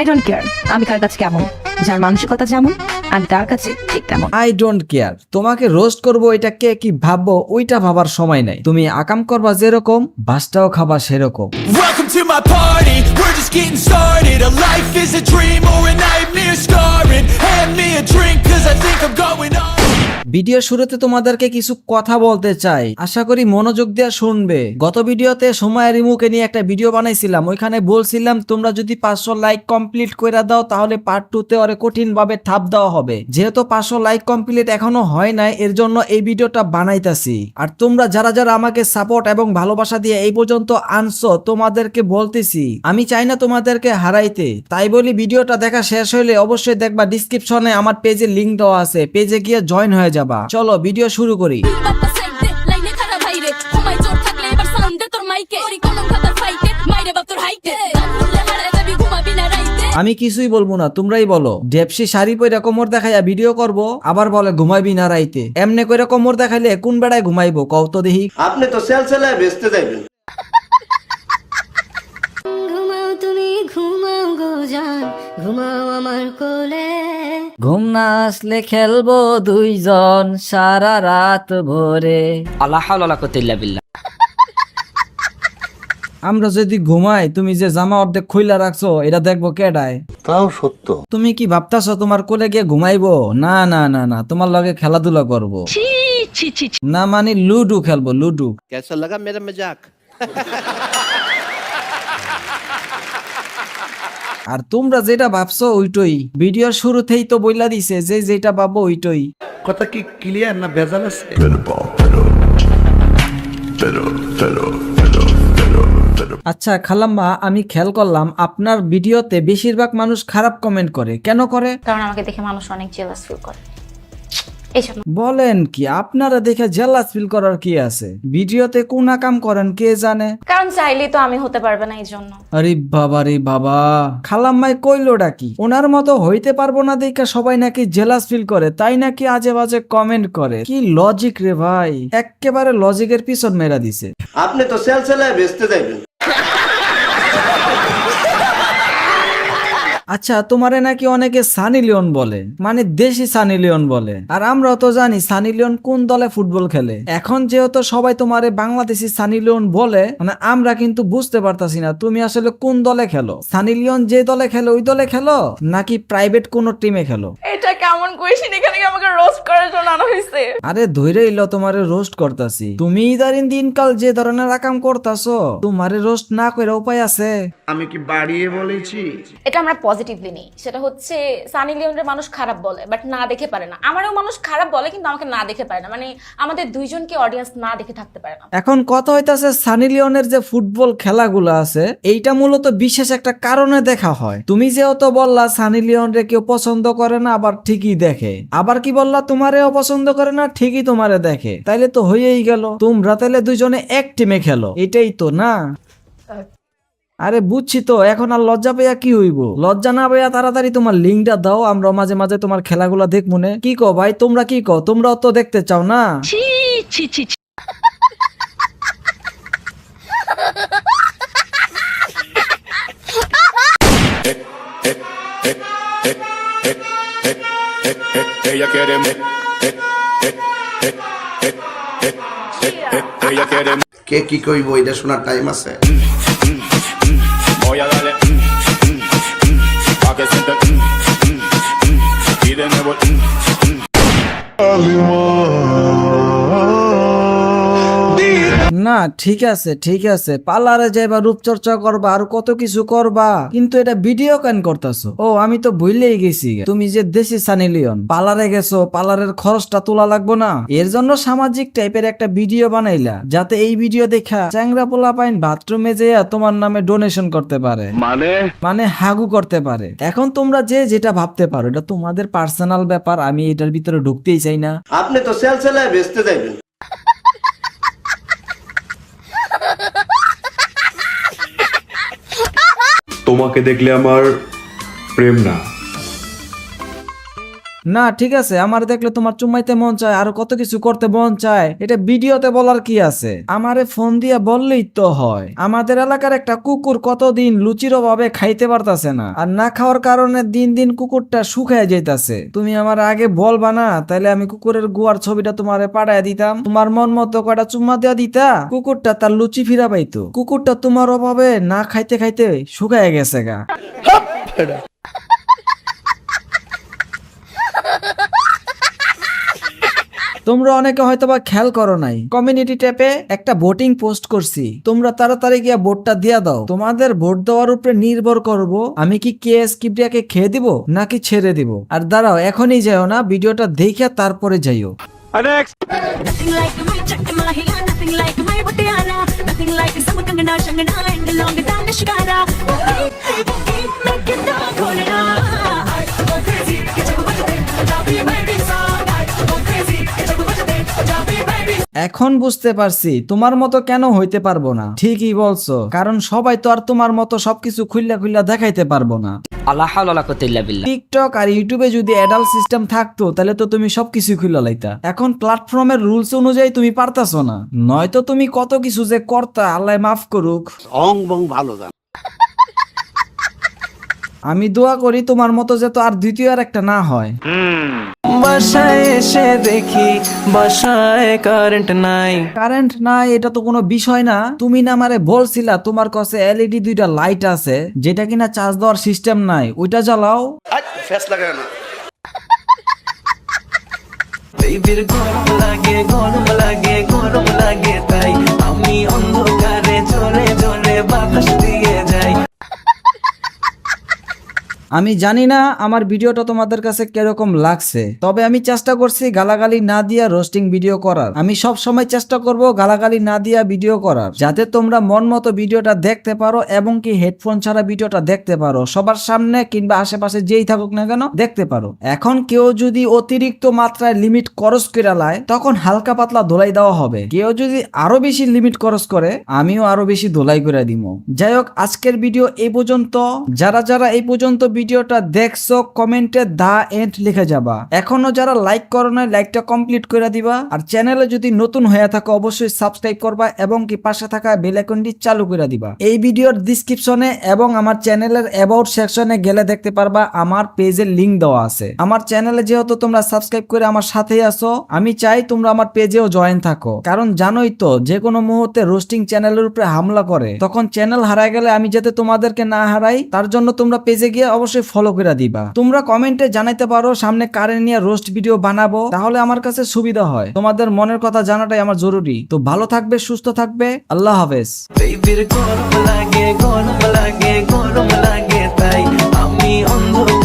I don't care আমি কার কাছে কেমন যার মানসিকতা যেমন আমি তার কাছে ঠিক তেমন। আই ডোন্ট কেয়ার তোমাকে রোস্ট করব এটা কে কি ভাববো ওইটা ভাবার সময় নাই। তুমি আকাম করবা যেরকম বাসটাও খাবা সেরকম। Welcome to my party, we're just getting started A life video শুরুতে তোমাদেরকে কিছু কথা বলতে চাই। আশা করি মনোযোগ দিয়ে শুনবে। গত ভিডিওতে সময় রিমুকে নিয়ে একটা ভিডিও বানাইছিলাম। ওইখানে বলছিলাম, তোমরা যদি পাঁচশো লাইক কমপ্লিট করে দাও, তাহলে পার্ট টু তে অরে কঠিন ভাবে থাপ দেওয়া হবে। যেহেতু পাঁচশো লাইক কমপ্লিট এখনও হয় নাই, এর জন্য এই ভিডিওটা বানাইতাছি। আর তোমরা যারা যারা আমাকে সাপোর্ট এবং ভালোবাসা দিয়ে এই পর্যন্ত আনছো, তোমাদেরকে বলতেছি, আমি চাই না তোমাদেরকে হারাইতে। তাই বলি, ভিডিওটা দেখা শেষ হলে অবশ্যই দেখবা ডিসক্রিপশনে আমার পেজে লিংক দেওয়া আছে। পেজে গিয়ে জয়েন হয়ে যাবা চলো ভিডিও শুরু করি। যাবি আমি কিছুই বলব না, তোমরাই বলো। ডেপসি শাড়ি পরে কোমর দেখাইয়া ভিডিও করব, আবার বলে ঘুমাইবি না রাইতে। এমনি করে কোমর দেখাইলে কোন বেড়ায় ঘুমাইবো, কও তো দেখি। আপনি তো সেল সেলায় বেচতে যাইবেন। তুমি ঘুমাও গো জান ঘুমাও আমার কোলে। ঘুম না আসলে খেলব দুইজন সারা রাত ভোরে। আল্লাহ আল্লাহ কতিল্লা আমরা যদি ঘুমাই তুমি যে জামা অর্ধেক খুইলা রাখছো এটা দেখব কেডায়? তাও সত্য। তুমি কি ভাবতাছো তোমার কোলে গিয়ে ঘুমাইবো? না না না না তোমার লগে খেলাধুলা করব। না মানে লুডু খেলব লুডু। কেসা লাগা মেরা মজাক আর তোমরা যেটা ভাবছ ওইটাই। ভিডিওর শুরুতেই তো বইলা দিছে যে যেটা ভাবো ওইটাই। কথা কি ক্লিয়ার না ভেজাল আছে? আচ্ছা খালাম্মা আমি খেয়াল করলাম আপনার ভিডিওতে বেশিরভাগ মানুষ খারাপ কমেন্ট করে। কেন করে? কারণ আমাকে দেখে মানুষ অনেক জেলাস ফিল করে। বলেন কি আপনারা দেখে জেলাস ফিল করার কি আছে? ভিডিওতে কোন কাম করেন কে জানে? কারণ চাইলেই তো আমি হতে পারবে না এই জন্য আরে বাবা রে বাবা খালাম্মাই কইলোটা কি ওনার মতো হইতে পারব না দেখে সবাই নাকি জেলাস ফিল করে তাই নাকি আজে বাজে কমেন্ট করে। কি লজিক রে ভাই এক্কেবারে লজিকের পিছন মেরা দিছে। আপনি তো সেল সেলায় বেচতে যাইবেন। আচ্ছা তোমারে নাকি অনেকে সানি লিওন বলে মানে দেশি সানি লিওন বলে। আর আমরা তো জানি সানি লিওন কোন দলে ফুটবল খেলে। এখন যেহেতু সবাই তোমারে বাংলাদেশি সানি লিওন বলে মানে আমরা কিন্তু বুঝতে পারতাছি না তুমি আসলে কোন দলে খেলো। সানি লিওন যে দলে খেলো, ওই দলে খেলো? নাকি প্রাইভেট কোন টিমে খেলো? এটা কেমন কোয়েশ্চেন এখানে কি আমাকে রোস্ট করার জন্য আনা হয়েছে আরে ধৈরে তোমারে রোস্ট করতাছি। তুমি ইদারিন দিনকাল যে ধরনের আকাম করতাছো তোমারে রোস্ট না করে উপায় আছে? আমি কি বাড়িয়ে বলেছি? এটা আমরা পজিটিভলি নেই। সেটা হচ্ছে সানি লিওনের মানুষ খারাপ বলে বাট না দেখে পারে না। আমারও মানুষ খারাপ বলে কিন্তু আমাকে না দেখে পারে না। মানে আমাদের দুইজনকে অডিয়েন্স না দেখে থাকতে পারে না। এখন কথা হইতাছে সানি লিওনের যে ফুটবল খেলাগুলো আছে এইটা মূলত বিশেষ একটা কারণে দেখা হয়। তুমি যেহেতু বললা সানি লিওন রে কেউ পছন্দ করে না আবার ঠিকই দেখে। আবার কি বললা তোমারেও পছন্দ করে না ঠিকই তোমারে দেখে। তাইলে তো হয়েই গেল। তোমরা তাইলে দুজনে এক টিমে খেলো। এটাই তো না? আরে বুঝছি তো এখন আর লজ্জা পেয়া কি হইব? লজ্জা না পেয়া তাড়াতাড়ি তোমার লিঙ্কটা দাও আমরা মাঝে মাঝে তোমার খেলাগুলা দেখব নে। কি কো ভাই তোমরা কি কো তোমরাও তো দেখতে চাও না? Ella quiere Ella quiere কে কি কইব এটা শোনার টাইম আছে Voy a darle Pa' que sienta Y de nuevo না ঠিক আছে ঠিক আছে। পার্লারে যাইবা রূপচর্চা করবা আর কত কিছু করবা। কিন্তু এটা ভিডিও কেন করতেছো? ও আমি তো ভুলেই গেছি তুমি যে দেশি সানি লিওন পার্লারে গেছো পার্লারের খরচটা তোলা লাগবো না। এর জন্য সামাজিক টাইপের একটা ভিডিও বানাইলা যাতে এই ভিডিও দেখা চ্যাংরা পোলা পাইন বাথরুমে যেয়া তোমার নামে ডোনেশন করতে পারে। মানে? মানে হাগু করতে পারে। এখন তোমরা যে যেটা ভাবতে পারো এটা তোমাদের পার্সোনাল ব্যাপার আমি এটার ভিতরে ঢুকতেই চাই না। আপনি তো সেল সেলায় বেচতে যাইবেন। তোমাকে দেখলে আমার প্রেম না। না, ঠিক আছে, আমার দেখলে তোমার চুম্মাইতে মন চায়, আর কত কিছু করতে মন চায়, এটা ভিডিওতে বলার কি আছে? আমারে ফোন দিয়া বললেই তো হয়, আমাদের এলাকার একটা কুকুর কতদিন লুচির অভাবে খাইতে পারতাছে না, আর না খাওয়ার কারণে দিন দিন কুকুরটা শুকায় যাইতাছে। তুমি আমার আগে বলবা না, তাইলে আমি কুকুরের গুয়ার ছবিটা তোমারে পাঠায় দিতাম, তোমার মন মতো কয়টা চুম্মা দেওয়া দিতা, কুকুরটা তার লুচি ফিরা পাইতো, কুকুরটা তোমার অভাবে না খাইতে খাইতে শুকায় গেছে গা। তোমরা অনেকে হয়তো বা খেয়াল করো নাই। কমিউনিটি ট্যাপে একটা ভোটিং পোস্ট করছি। তোমরা তাড়াতাড়ি গিয়া ভোটটা দিয়া দাও। তোমাদের ভোট দেওয়ার উপরে নির্ভর করব আমি কি কে এস কিবরিয়াকে খেয়ে দিব নাকি ছেড়ে দিব। আর দাঁড়াও এখনই যাও না ভিডিওটা দেখে তারপরে যাইও। Nothing like এখন বুঝতে পারছি তোমার মতো কেন হইতে পারব না। ঠিকই বলছো কারণ সবাই তো আর তোমার মতো সবকিছু খুল্লা খুল্লা দেখাইতে পারব না। আল্লাহ টিকটক আর ইউটিউবে যদি অ্যাডাল্ট সিস্টেম থাকতো তাহলে তো তুমি সবকিছু খুলে লাইতা। এখন প্ল্যাটফর্মের রুলস অনুযায়ী তুমি পারতাছো না। নয়তো তুমি কত কিছু যে করতা আল্লাহ মাফ করুক। অং বং ভালো গান আমি দোয়া করি তোমার মতো যে তো আর দ্বিতীয় আর একটা না হয়। বাসায় এসে দেখি বাসায় কারেন্ট নাই। কারেন্ট নাই এটা তো কোনো বিষয় না। তুমি না আমারে বলছিলা তোমার কাছে এলইডি দুইটা লাইট আছে যেটা কিনা চার্জ দেওয়ার সিস্টেম নাই। ওইটা জ্বালাও। ফেস লাগায় না। বেবির গরম লাগে গরম লাগে গরম লাগে তাই। আমি জানি না আমার ভিডিওটা তোমাদের কাছে কীরকম লাগছে। তবে আমি চেষ্টা করছি গালাগালি না দিয়া রোস্টিং ভিডিও করার। আমি সব সময় চেষ্টা করব গালাগালি না দিয়া ভিডিও করার। যাতে তোমরা মন মতো ভিডিওটা দেখতে পারো এবং কি হেডফোন ছাড়া ভিডিওটা দেখতে পারো। সবার সামনে কিংবা আশেপাশে যেই থাকুক না কেন দেখতে পারো। এখন কেউ যদি অতিরিক্ত মাত্রায় লিমিট খরচ করে লায়, তখন হালকা পাতলা ধোলাই দেওয়া হবে। কেউ যদি আরও বেশি লিমিট খরচ করে, আমিও আরও বেশি ধোলাই করে দিব যাই হোক, আজকের ভিডিও এই পর্যন্ত। যারা যারা এই পর্যন্ত ভিডিওটা দেখছ, কমেন্টে দা এন্ড লিখে যাবা। এখনও যারা লাইক করো নাই লাইকটা কমপ্লিট করে দিবা। আর চ্যানেলে যদি নতুন হয়ে থাকো, অবশ্যই সাবস্ক্রাইব করবা এবং কি পাশে থাকা বেল আইকনটি চালু করে দিবা। এই ভিডিওর ডিসক্রিপশনে এবং আমার চ্যানেলের অ্যাবাউট সেকশনে গেলে দেখতে পারবা আমার পেজের লিংক দেওয়া আছে। আমার চ্যানেলে যেহেতু তোমরা সাবস্ক্রাইব করে আমার সাথেই আছো, আমি চাই তোমরা আমার পেজেও জয়েন থাকো। কারণ জানোই তো যে কোনো মুহূর্তে রোস্টিং চ্যানেলের উপরে হামলা করে। তখন চ্যানেল হারায় গেলে আমি যাতে তোমাদেরকে না হারাই, তার জন্য তোমরা পেজে গিয়ে অবশ্যই ফলো করে দিবা। তোমরা কমেন্টে জানাইতে পারো, সামনে কারেন্ট নিয়ে রোস্ট ভিডিও বানাবো, তাহলে আমার কাছে সুবিধা হয়। তোমাদের মনের কথা জানাটাই আমার জরুরি। তো ভালো থাকবে, সুস্থ থাকবে, আল্লাহ হাফেজ। লাগে, গরম লাগে গরম লাগে তাই আমি তাই